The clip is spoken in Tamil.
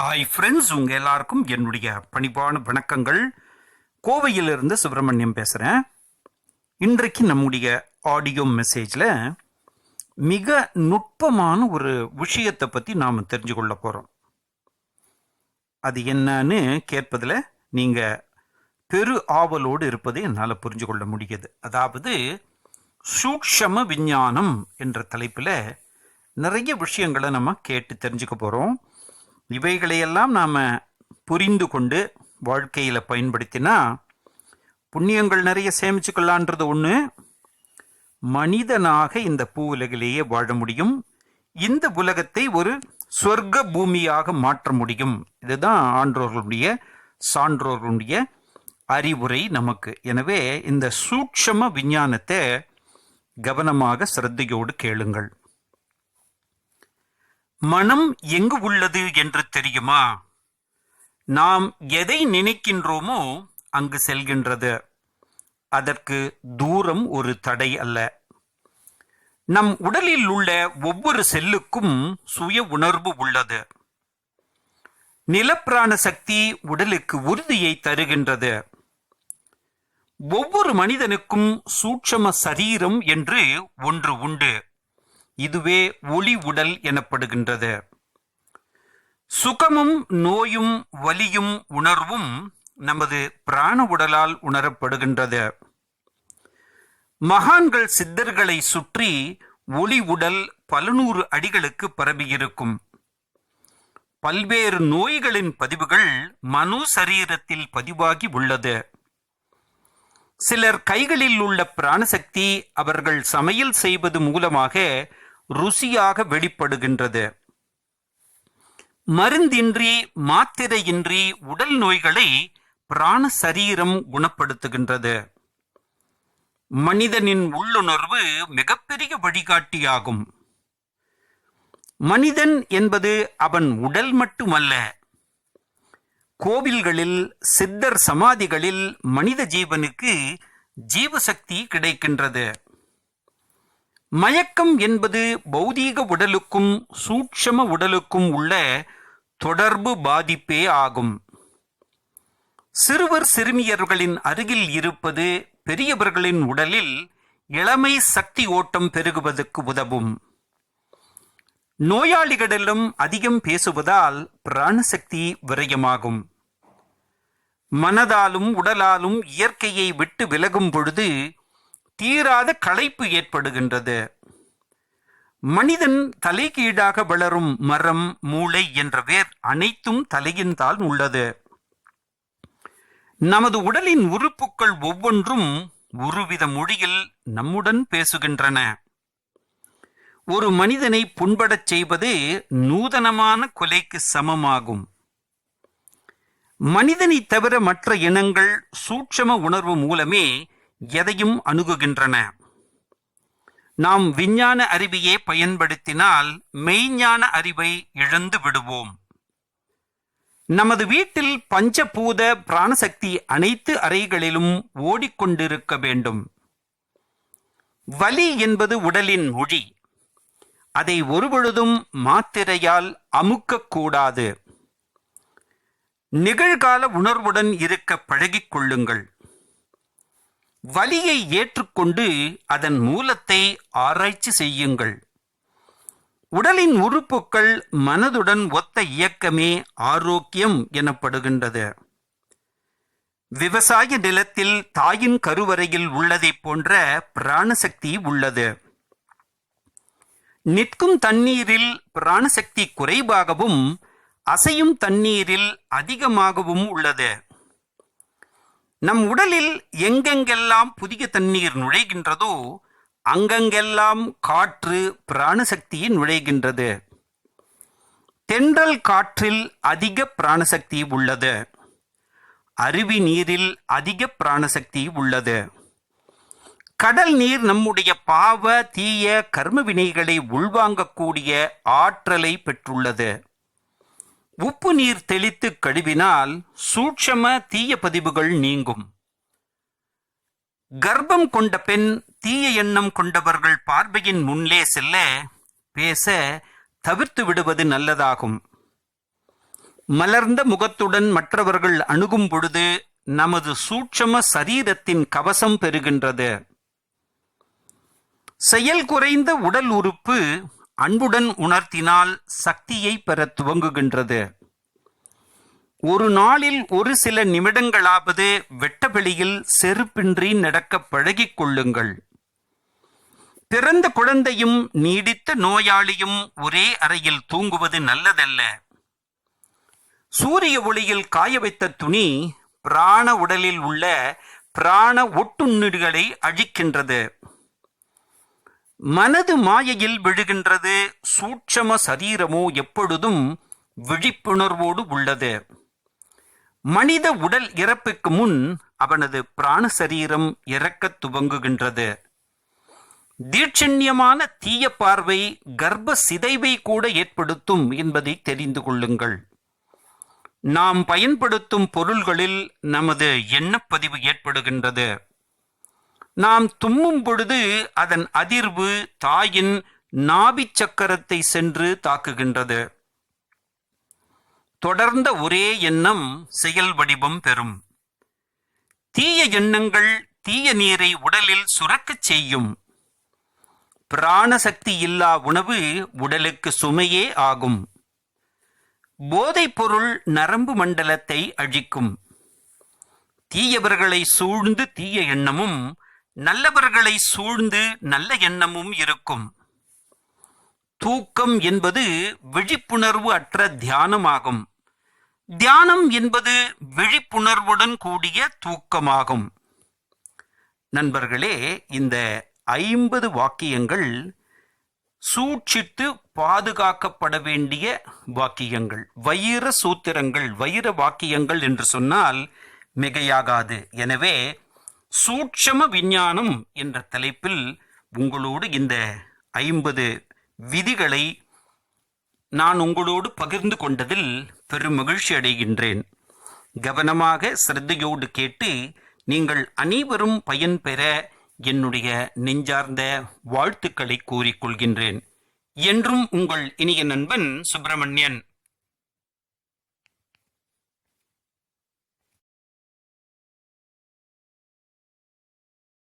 ஹாய் ஃப்ரெண்ட்ஸ் உங்கள் எல்லாருக்கும் என்னுடைய பணிவான வணக்கங்கள். கோவையிலிருந்து சுப்பிரமணியம் பேசுகிறேன் இன்றைக்கு நம்முடைய ஆடியோ மெசேஜில் மிக நுட்பமான ஒரு விஷயத்தை பற்றி நாம் தெரிஞ்சு கொள்ள போகிறோம் அது என்னன்னு கேட்பதில் நீங்கள் பெரு ஆவலோடு இருப்பதை என்னால் புரிஞ்சு கொள்ள முடியுது. அதாவது சூக்ஷம விஞ்ஞானம் என்ற தலைப்பில் நிறைய விஷயங்களை நம்ம கேட்டு தெரிஞ்சுக்க போகிறோம் இவைகளையெல்லாம் நாம் புரிந்து கொண்டு வாழ்க்கையில் பயன்படுத்தினா புண்ணியங்கள் நிறைய சேமிச்சுக்கலான்றது ஒன்று மனிதனாக இந்த பூ உலகிலேயே வாழ முடியும். இந்த உலகத்தை ஒரு சொர்க்க பூமியாக மாற்ற முடியும். இதுதான் ஆன்றோர்களுடைய சான்றோர்களுடைய அறிவுரை நமக்கு. எனவே இந்த சூட்சம விஞ்ஞானத்தை கவனமாக சிரத்தையோடு கேளுங்கள். மனம் எங்கு உள்ளது என்று தெரியுமா? நாம் எதை நினைக்கின்றோமோ அங்கு செல்கின்றது. அதற்கு தூரம் ஒரு தடை அல்ல. நம் உடலில் உள்ள ஒவ்வொரு செல்லுக்கும் சுய உணர்வு உள்ளது. நிலப்பிராண சக்தி உடலுக்கு உறுதியை தருகின்றது. ஒவ்வொரு மனிதனுக்கும் சூட்சம சரீரம் என்று ஒன்று உண்டு. இதுவே ஒளி உடல் எனப்படுகின்றது. சுகமும் நோயும் வலியும் உணர்வும் நமது பிராண உடலால் உணரப்படுகின்றது. மகான்கள் சித்தர்களை சுற்றி ஒளி உடல் பல நூறு அடிகளுக்கு பரவியிருக்கும். பல்வேறு நோய்களின் பதிவுகள் மனு சரீரத்தில் பதிவாகி உள்ளது. சிலர் கைகளில் உள்ள பிராணசக்தி அவர்கள் சமையல் செய்வது மூலமாக ருசியாக வெளிப்படுகின்றது. மருந்தின்றி மாத்திரையின்றி உடல் நோய்களை பிராண சரீரம் குணப்படுத்துகின்றது. மனிதனின் உள்ளுணர்வு மிகப்பெரிய வழிகாட்டியாகும். மனிதன் என்பது அவன் உடல் மட்டுமல்ல. கோவில்களில் சித்தர் சமாதிகளில் மனித ஜீவனுக்கு ஜீவசக்தி கிடைக்கின்றது. மயக்கம் என்பது பௌதீக உடலுக்கும் சூட்சம உடலுக்கும் உள்ள தொடர்பு பாதிப்பே ஆகும். சிறுவர் சிறுமியர்களின் அருகில் இருப்பது பெரியவர்களின் உடலில் இளமை சக்தி ஓட்டம் பெருகுவதற்கு உதவும். நோயாளிகளிடம் அதிகம் பேசுவதால் பிராணசக்தி விரயமாகும். மனதாலும் உடலாலும் இயற்கையை விட்டு விலகும் பொழுது தீராத களைப்பு ஏற்படுகின்றது. மனிதன் தலைகீழாக வளரும் மரம் மூளை என்ற வேர் அனைத்தும் தலையின் தாள் உள்ளது. நமது உடலின் உறுப்புக்கள் ஒவ்வொன்றும் ஒருவித மொழியில் நம்முடன் பேசுகின்றன. ஒரு மனிதனை புண்படச் செய்வது நூதனமான கொலைக்கு சமமாகும். மனிதனை தவிர மற்ற இனங்கள் சூட்சம உணர்வு மூலமே எதையும் அணுகுகின்றன. நாம் விஞ்ஞான அறிவையே பயன்படுத்தினால் மெய்ஞான அறிவை இழந்து விடுவோம். நமது வீட்டில் பஞ்சபூத பிராணசக்தி அனைத்து அறைகளிலும் ஓடிக்கொண்டிருக்க வேண்டும். வலி என்பது உடலின் மொழி. அதை ஒருபொழுதும் மாத்திரையால் அமுக்கக்கூடாது நிகழ்கால உணர்வுடன் இருக்க பழகிக் கொள்ளுங்கள். வலியை ஏற்றுக்கொண்டு அதன் மூலத்தை ஆராய்ச்சி செய்யுங்கள். உடலின் உறுப்புக்கள் மனதுடன் ஒத்த இயக்கமே ஆரோக்கியம் எனப்படுகின்றது. விவசாய நிலத்தில் தாயின் கருவறையில் உள்ளதைப் போன்ற பிராணசக்தி உள்ளது. நிற்கும் தண்ணீரில் பிராணசக்தி குறைவாகவும் அசையும் தண்ணீரில் அதிகமாகவும் உள்ளது. நம் உடலில் எங்கெங்கெல்லாம் புதிய தண்ணீர் நுழைகின்றதோ அங்கங்கெல்லாம் காற்று பிராணசக்தி நுழைகின்றது. தென்றல் காற்றில் அதிக பிராணசக்தி உள்ளது. அருவி நீரில் அதிக பிராணசக்தி உள்ளது. கடல் நீர் நம்முடைய பாவ தீய கர்ம வினைகளை உள்வாங்கக்கூடிய ஆற்றலை பெற்றுள்ளது. உப்பு நீர் தெளித்து கழுவினால் சூட்சம தீய பதிவுகள் நீங்கும். கர்ப்பம் கொண்ட பெண் தீய எண்ணம் கொண்டவர்கள் பார்வையின் முன்னே செல்ல பேச தவிர்த்து விடுவது நல்லதாகும். மலர்ந்த முகத்துடன் மற்றவர்கள் அணுகும் பொழுது நமது சூட்சம சரீரத்தின் கவசம் பெறுகின்றது. செயல் குறைந்த உடல் உறுப்பு அன்புடன் உணர்த்தினால் சக்தியை பெற துவங்குகின்றது. ஒரு நாளில் ஒரு சில நிமிடங்களாவது வெட்டவெளியில் செருப்பின்றி நடக்க பழகிக் கொள்ளுங்கள். பிறந்த குழந்தையும் நீடித்த நோயாளியும் ஒரே அறையில் தூங்குவது நல்லதல்ல. சூரிய ஒளியில் காய வைத்த துணி பிராண உடலில் உள்ள பிராண ஒட்டுண்ணிகளை அழிக்கின்றது. மனது மாயையில் விழுகின்றது சூட்சம சரீரமோ எப்பொழுதும் விழிப்புணர்வோடு உள்ளது. மனித உடல் இறப்புக்கு முன் அவனது பிராண சரீரம் இறக்கத் துவங்குகின்றது. தீட்சண்யமான தீய பார்வை கர்ப்ப சிதைவை கூட ஏற்படுத்தும் என்பதை தெரிந்து கொள்ளுங்கள். நாம் பயன்படுத்தும் பொருள்களில் நமது எண்ணப்பதிவு ஏற்படுகின்றது. நாம் தும்மும் பொழுது அதன் அதிர்வு தாயின் நாபிச் சக்கரத்தை சென்று தாக்குகின்றது. தொடர்ந்த ஒரே எண்ணம் செயல் வடிவம் பெறும். தீய எண்ணங்கள் தீய நீரை உடலில் சுரக்கச் செய்யும். பிராணசக்தி இல்லா உணவு உடலுக்கு சுமையே ஆகும். போதைப்பொருள் நரம்பு மண்டலத்தை அழிக்கும். தீயவர்களை சூழ்ந்து தீய எண்ணமும் நல்லவர்களை சூழ்ந்து நல்ல எண்ணமும் இருக்கும். தூக்கம் என்பது விழிப்புணர்வு அற்ற தியானமாகும். தியானம் என்பது விழிப்புணர்வுடன் கூடிய தூக்கமாகும். நண்பர்களே இந்த ஐம்பது வாக்கியங்கள் சூட்சித்து பாதுகாக்கப்பட வேண்டிய வாக்கியங்கள். வைர சூத்திரங்கள் வைர வாக்கியங்கள் என்று சொன்னால் மிகையாகாது. எனவே சூட்சம விஞ்ஞானம் என்ற தலைப்பில் உங்களோடு இந்த ஐம்பது விதிகளை நான் உங்களோடு பகிர்ந்து கொண்டதில் பெரும் மகிழ்ச்சி அடைகின்றேன். கவனமாக சிரத்தையோடு கேட்டு நீங்கள் அனைவரும் பயன்பெற என்னுடைய நெஞ்சார்ந்த வாழ்த்துக்களை கூறிக்கொள்கின்றேன் என்றும் உங்கள் இனிய நண்பன் சுப்பிரமணியன்.